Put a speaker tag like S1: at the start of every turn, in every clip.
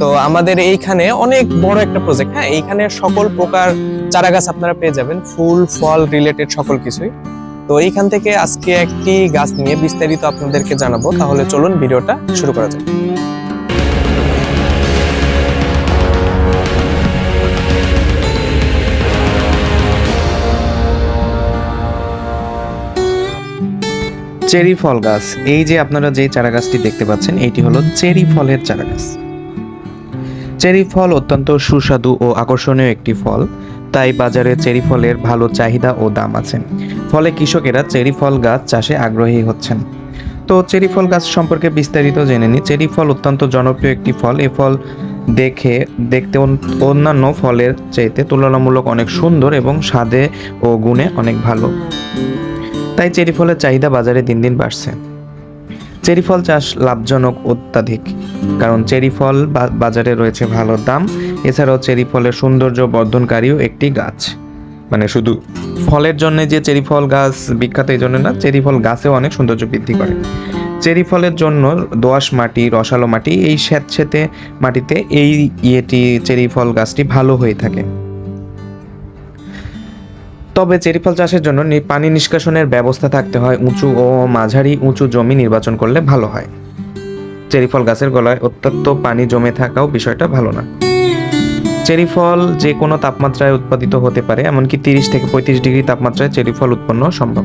S1: তো আমাদের এইখানে অনেক বড় একটা প্রজেক্ট হ্যাঁ? এইখানে সকল প্রকার চারা গাছ আপনারা পেয়ে যাবেন, ফুল, ফল রিলেটেড সকল কিছুই। তো এইখান থেকে আজকে একটি গাছ নিয়ে বিস্তারিত আপনাদেরকে জানাব। তাহলে চলুন ভিডিওটা শুরু করা যাক।
S2: চেরি ফল গাছ, এই যে আপনারা যে চারা গাছটি দেখতে পাচ্ছেন, এটি হলো চেরি ফলের চারা গাছ চেরি ফল অত্যন্ত সুস্বাদু ও আকর্ষণীয় একটি ফল। তাই বাজারে চেরি ফলের ভালো চাহিদা ও দাম আছে। ফলে কৃষকেরা চেরি ফল গাছ চাষে আগ্রহী হচ্ছেন। তো চেরি ফল গাছ সম্পর্কে বিস্তারিত জেনে নিই। চেরি ফল অত্যন্ত জনপ্রিয় একটি ফল। এ ফল দেখে, দেখতে অন্যান্য ফলের চাইতে তুলনামূলক অনেক সুন্দর এবং স্বাদে ও গুণে অনেক ভালো। তাই চেরি ফলের চাহিদা বাজারে দিন দিন বাড়ছে। চেরি ফল চাষ লাভজনক অত্যাধিক, কারণ চেরি ফল বাজারে রয়েছে ভালো দাম। এছাড়াও চেরি ফলের সৌন্দর্য বর্ধনকারীও একটি গাছ। মানে শুধু ফলের জন্য যে চেরি ফল গাছ বিখ্যাত এই জন্য না, চেরি ফল গাছেও অনেক সৌন্দর্য বৃদ্ধি করে। চেরি ফলের জন্য দোআঁশ মাটি, রসালো মাটি, এই স্যাঁতসেঁতে মাটিতে এই ইয়েটি, চেরি ফল গাছটি ভালো হয়ে থাকে। তবে চেরি ফল চাষের জন্য পানি নিষ্কাশনের ব্যবস্থা থাকতে হয় উঁচু ও মাঝারি উঁচু জমি নির্বাচন করলে ভালো হয়। চেরি ফল গাছের গলায় অত্যন্ত পানি জমে থাকাও বিষয়টা ভালো না। চেরি ফল যে কোনো তাপমাত্রায় উৎপাদিত হতে পারে, এমনকি তিরিশ থেকে পঁয়ত্রিশ ডিগ্রি তাপমাত্রায় চেরি ফল উৎপন্ন সম্ভব।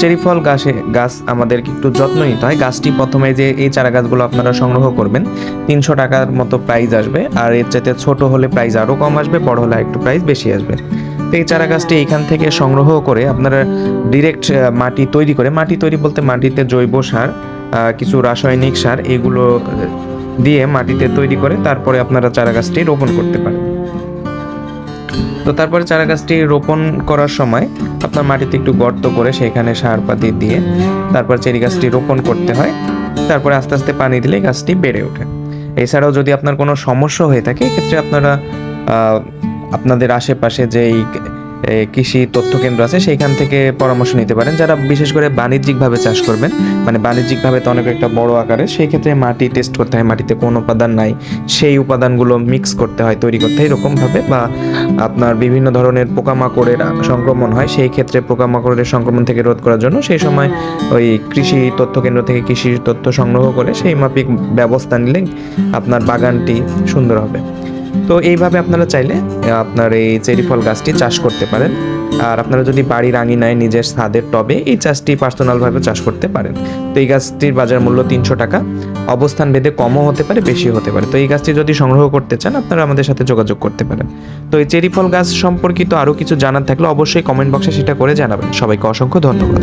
S2: চেরি ফল গাছে গাছ আমাদেরকে একটু যত্ন নিতে হয়। গাছটি প্রথমে যে এই চারা গাছগুলো আপনারা সংগ্রহ করবেন, তিনশো টাকার মতো প্রাইস আসবে। আর এর চাইতে ছোট হলে প্রাইস আরও কম আসবে, বড় হলে একটু প্রাইস বেশি আসবে। এই চারা গাছটি এইখান থেকে সংগ্রহ করে আপনারা ডিরেক্ট মাটি তৈরি করে, মাটি তৈরি বলতে মাটিতে জৈব সার কিছু রাসায়নিক সার এগুলো দিয়ে মাটিতে তৈরি করে তারপরে আপনারা চারা গাছটি রোপণ করতে পারেন। তো তারপরে চারা গাছটি রোপণ করার সময় আপনার মাটিতে একটু গর্ত করে সেখানে সার পাতি দিয়ে তারপর চেরি গাছটি রোপণ করতে হয়। তারপরে আস্তে আস্তে পানি দিলে গাছটি বেড়ে ওঠে। এছাড়াও যদি আপনার কোনো সমস্যা হয়ে থাকে, এক্ষেত্রে আপনারা আপনাদের আশেপাশে যেই কৃষি তথ্য কেন্দ্র আছে সেইখান থেকে পরামর্শ নিতে পারেন। যারা বিশেষ করে বাণিজ্যিকভাবে চাষ করবেন মানে বাণিজ্যিকভাবে তো অনেক একটা বড় আকারে সেই ক্ষেত্রে মাটি টেস্ট করতে হয়। মাটিতে কোন উপাদান নাই সেই উপাদানগুলো মিক্স করতে হয় তৈরি করতে হয় এরকমভাবে বা আপনার বিভিন্ন ধরনের পোকামাকড়ের সংক্রমণ হয় সেই ক্ষেত্রে পোকামাকড়ের সংক্রমণ থেকে রোধ করার জন্য সেই সময় ওই কৃষি তথ্য কেন্দ্র থেকে কৃষি তথ্য সংগ্রহ করে সেই মাফিক ব্যবস্থা নিলে আপনার বাগানটি সুন্দর হবে। তো এইভাবে আপনারা চাইলে আপনার এই চেরি ফল গাছটি চাষ করতে পারেন। আর আপনারা যদি বাড়ির আঙিনায় নিজের ছাদের টবে এই চাষটি পার্সোনালভাবে চাষ করতে পারেন। তো এই গাছটির বাজার মূল্য তিনশো টাকা। অবস্থান ভেদে কমও হতে পারে, বেশিও হতে পারে। তো এই গাছটি যদি সংগ্রহ করতে চান, আপনারা আমাদের সাথে যোগাযোগ করতে পারেন। তো এই চেরি ফল গাছ সম্পর্কিত আরও কিছু জানার থাকলে অবশ্যই কমেন্ট বক্সে সেটা করে জানাবেন। সবাইকে অসংখ্য ধন্যবাদ।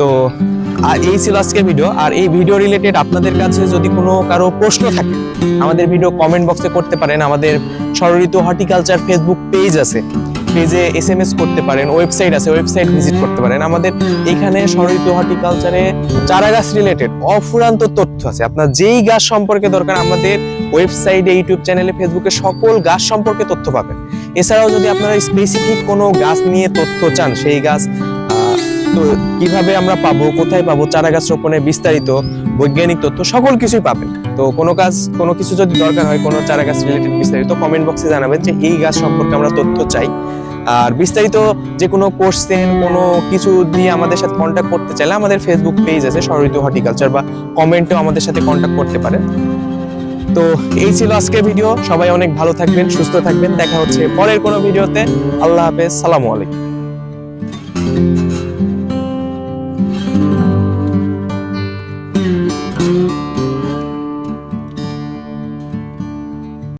S1: তো আর এই ছিল আজকের ভিডিও আর এই ভিডিও রিলেটেড আপনাদের কাছে যদি কোনো কারও প্রশ্ন থাকে, আমাদের ভিডিও কমেন্ট বক্সে করতে পারেন। আমাদের ষড়ঋতু হর্টিকালচার ফেসবুক পেজ আছে। পেজে এস এম এস করতে পারেন ওয়েবসাইট আছে ওয়েবসাইট ভিজিট করতে পারেন। আমাদের এখানে ষড়ঋতু হর্টিকালচারে চারা গাছ রিলেটেড অফুরান্ত তথ্য আছে। আপনার যেই গাছ সম্পর্কে দরকার, আমাদের ওয়েবসাইটে ইউটিউব চ্যানেলে ফেসবুকে সকল গাছ সম্পর্কে তথ্য পাবেন। এছাড়াও যদি আপনারা স্পেসিফিক কোনো গাছ নিয়ে তথ্য চান, সেই গাছ তো কীভাবে আমরা পাবো, কোথায় পাবো চারা গাছ রোপণের বিস্তারিত, বৈজ্ঞানিক তথ্য সকল কিছুই পাবেন। তো কোনো কাজ, কোনো কিছু যদি দরকার হয়, কোনো চারা গাছ রিলেটেড বিস্তারিত কমেন্ট বক্সে জানাবেন যে এই গাছ সম্পর্কে আমরা তথ্য চাই। আর বিস্তারিত যে কোনো কোশ্চেন কোনো কিছু দিয়ে আমাদের সাথে কন্ট্যাক্ট করতে চাইলে আমাদের ফেসবুক পেজ আছে সরিত হর্টিকালচার বা কমেন্টেও আমাদের সাথে কন্ট্যাক্ট করতে পারেন। তো এই ছিল আজকের ভিডিও সবাই অনেক ভালো থাকবেন, সুস্থ থাকবেন। দেখা হচ্ছে পরের কোনো ভিডিওতে আল্লাহ হাফেজ। সালামু আলাইকুম।